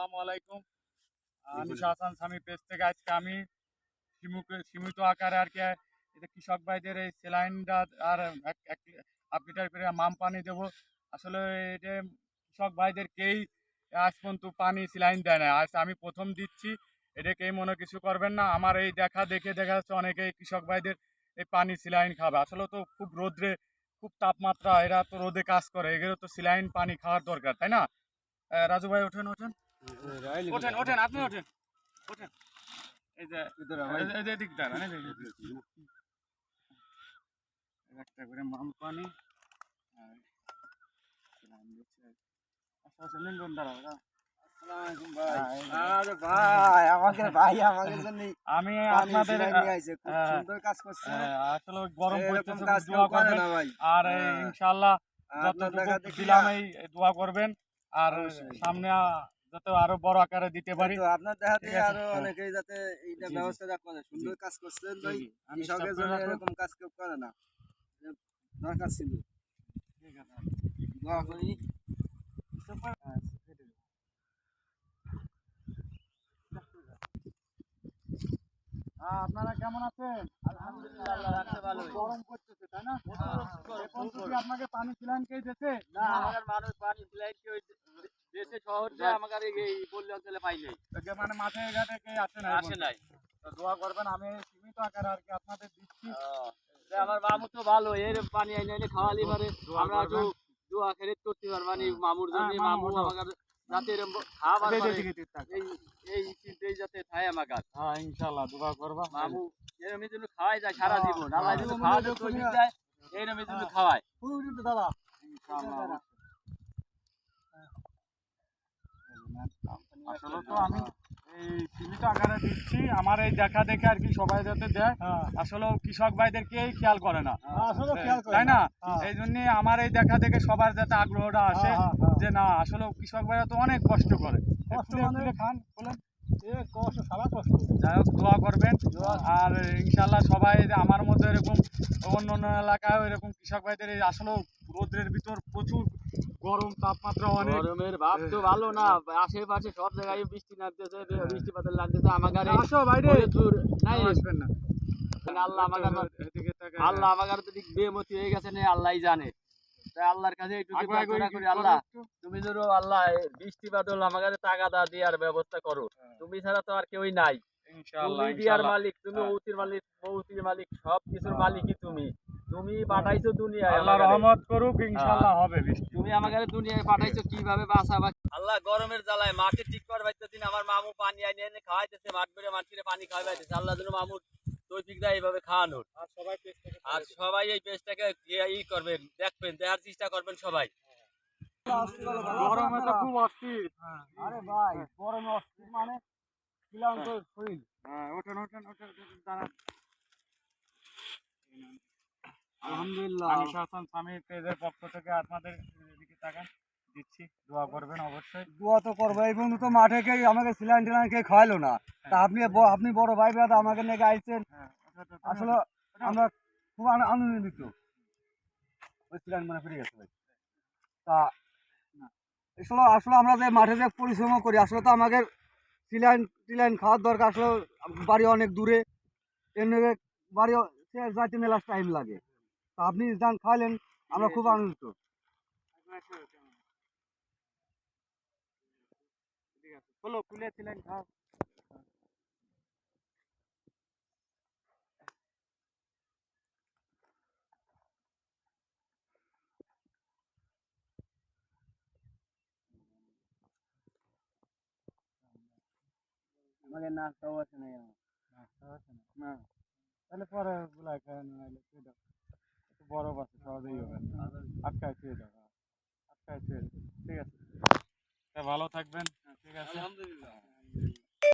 আসসালামু আলাইকুম। আমি হাসান স্বামী পেজ থেকে আজকে আমি সীমিত- আকারে আর কি এটা কৃষক ভাইদের এই স্যালাইনটা আর এক- লিটার করে মাম পানি দেবো। আসলে এটা কৃষক ভাইদের কেই আজ পর্যন্ত পানি স্যালাইন দেয় না আজ আমি প্রথম দিচ্ছি এটা কেই মনে কিছু করবেন না। আমার এই দেখা দেখে দেখা যাচ্ছে অনেকেই কৃষক ভাইদের এই পানি স্যালাইন খাবে। আসলে তো খুব রোদ্রে খুব তাপমাত্রা এরা তো রোদে কাজ করে। এগুলো তো স্যালাইন পানি খাওয়ার দরকার তাই না? রাজু ভাই ওঠেন ওঠেন। ওঠেন ওঠেন আপনি ওঠেন। ওঠেন। এই যে এই যে- এই দাঁড়ান, এই যে এদিক। একটা করে মাম পানি। আর। আচ্ছা আচ্ছা আমি আপনাদের আসলে গরম আর হ্যাঁ। যতটুকু দিলাম এই দোয়া করবেন। আর সামনে যাতে আরও বড় আকারে দিতে পারি। আপনার দেখা আরও হ্যাঁ। অনেকেই যাতে এইটা। ব্যবস্থাটা করে সুন্দর কাজ করছেন ভাই। কৃষকের জন্য এরকম কাজ কেউ করে না। দরকার ছিল। ঠিক আছে। দোয়া করি হ্যাঁ, কেটে দিন। হ্যাঁ, আপনারা কেমন আছেন? আলহামদুলিল্লাহ রাখতে ভালো গরম করতেছে তাই না? এখন কি আপনাকে পানি ছিলেন কে দিয়েছে? না আমাদের মানুষ পানি দেশে শহর আমাদের এই পল্লী অঞ্চলে পাই নাই। মানে মাঠে ঘাটে কে আসে না আসে নাই। তো দোয়া করবেন আমি সীমিত আকারে আর কি আপনাদের দিচ্ছি। আমার মামু তো ভালো এর পানি আইনে খাওয়ালি পারে। আমরা একটু। দোয়া খেরে করতে পারবানি মামুর জন্য হ্যাঁ, মামু, মামু আমাকে যাতে খাবার পারে। এই এই চিন্তাই যাতে আমার আমাকে হ্যাঁ ইনশাআল্লাহ দোয়া করবা। মামু এরম জন্য খাওয়াই যায় সারা হ্যাঁ, জীবন। আল্লাহ হ্যাঁ। যদি খাওয়াতে তৌফিক দেয় এরম জন্য খাওয়ায় দাদা ইনশাআল্লাহ আসলে তো আমি সীমিত আকারে দিচ্ছি। আমার এই দেখা দেখে আর কি সবাই যাতে দেয়। আসলে কৃষক ভাইদেরকেই খেয়াল করে না। আসলে তাই না? হ্যাঁ। এই জন্য আমার এই দেখা দেখে সবার যাতে আগ্রহটা আসে হ্যাঁ, হ্যাঁ। যে না আসলে কৃষক ভাইরা তো অনেক কষ্ট করে। মানে- খান বলেন। এ কষ্ট কষ্ট। যাই হোক দোয়া করবেন। আর ইনশাল্লাহ সবাই আমার মতো এরকম অন্য অন্য এলাকায় এরকম কৃষক ভাইদের এই আসলে রোদ্রের ভিতর প্রচুর গরম তাপমাত্রা অনেক। গরমের ভাব তো ভালো না আশেপাশে সব জায়গায় বৃষ্টি নামতেছে বৃষ্টিপাত লাগতেছে আমার গাড়ি আসো বাইরে। নাই। আসবেন না। আল্লাহ আমাকে এদিকে তাকায়। আল্লাহ আমাকে দিক বেমতি হয়ে গেছে না আল্লাহই জানে। তাই আল্লাহর কাছে একটু প্রার্থনা করি আল্লাহ তুমি ধরো আল্লাহ বৃষ্টি বাদল আমাকে তাগাদা দেওয়ার ব্যবস্থা করো। তুমি ছাড়া তো আর কেউই নাই। ইনশাআল্লাহ তুমি মালিক তুমি হ্যাঁ। মালিক মৌতির মালিক সব কিছুর হ্যাঁ। মালিকই তুমি। তুমি পাঠাইছো দুনিয়ায় আল্লাহ রহমত করুক ইনশাআল্লাহ হবে তুমি আমাকে দুনিয়ায় পাঠাইছো কীভাবে বাঁচাবা? আল্লাহ গরমের জ্বালায় মাঠে ঠিক করে পাইতেছিন আমার মামু পানি আনিয়ে এনে খাওয়াইতেছে মাঠ বেড়ে মাটিরে পানি খাওয়াইতেছে। আল্লাহ যেন মামুর তৈফিক দেয় এইভাবে খাওয়ানোর। আর সবাই আর সবাই এই পেজটাকে ই করবেন দেখবেন দেখার চেষ্টা করবেন সবাই। গরমে তো খুব অস্থির। আরে ভাই গরমে অস্থির হ্যাঁ ওঠেন ওঠেন ওঠেন ওঠেন, দাঁড়ান। আলহামদুলিল্লাহ। আমি শাসন স্বামী পেজের পক্ষ থেকে আপনাদের দিকে তাকান দিচ্ছি। দোয়া করবেন অবশ্যই। দোয়া তো করব। এই বন্ধু তো মাঠে কে আমাকে সিলাইন টিলাইন কে খাওয়াইলো না। তা আপনি আপনি বড় ভাই বেড়া আমাকে নিয়ে আইছেন। হ্যাঁ ওঠো, ওঠো, আসলে আমরা খুব আনন্দিত। ওই সিলাইন মানে ফিরে গেছে ভাই। তা আসলে আসলে আমরা যে মাঠে যে পরিশ্রম করি আসলে তো আমাদের সিলাইন টিলাইন খাওয়ার দরকার আসলে বাড়ি অনেক দূরে। এমনি বাড়ি যাইতে মেলার টাইম লাগে। তা আপনি যান খাওয়ালেন আমরা খুব আনন্দিত। ঠিক আছে ছিলেন খুলেছিলেন খাও নাস্তাও নাচটাও আছে না নাস্তাও আছে না? না তাহলে পরে গুলা খায় নাইলে খেয়ে দাও একটু বরফ আছে সহজেই হবে আটকায় খেয়ে দাও। আটকায় খেয়ে ঠিক আছে ভালো থাকবেন হ্যাঁ, ঠিক আছে আলহামদুলিল্লাহ।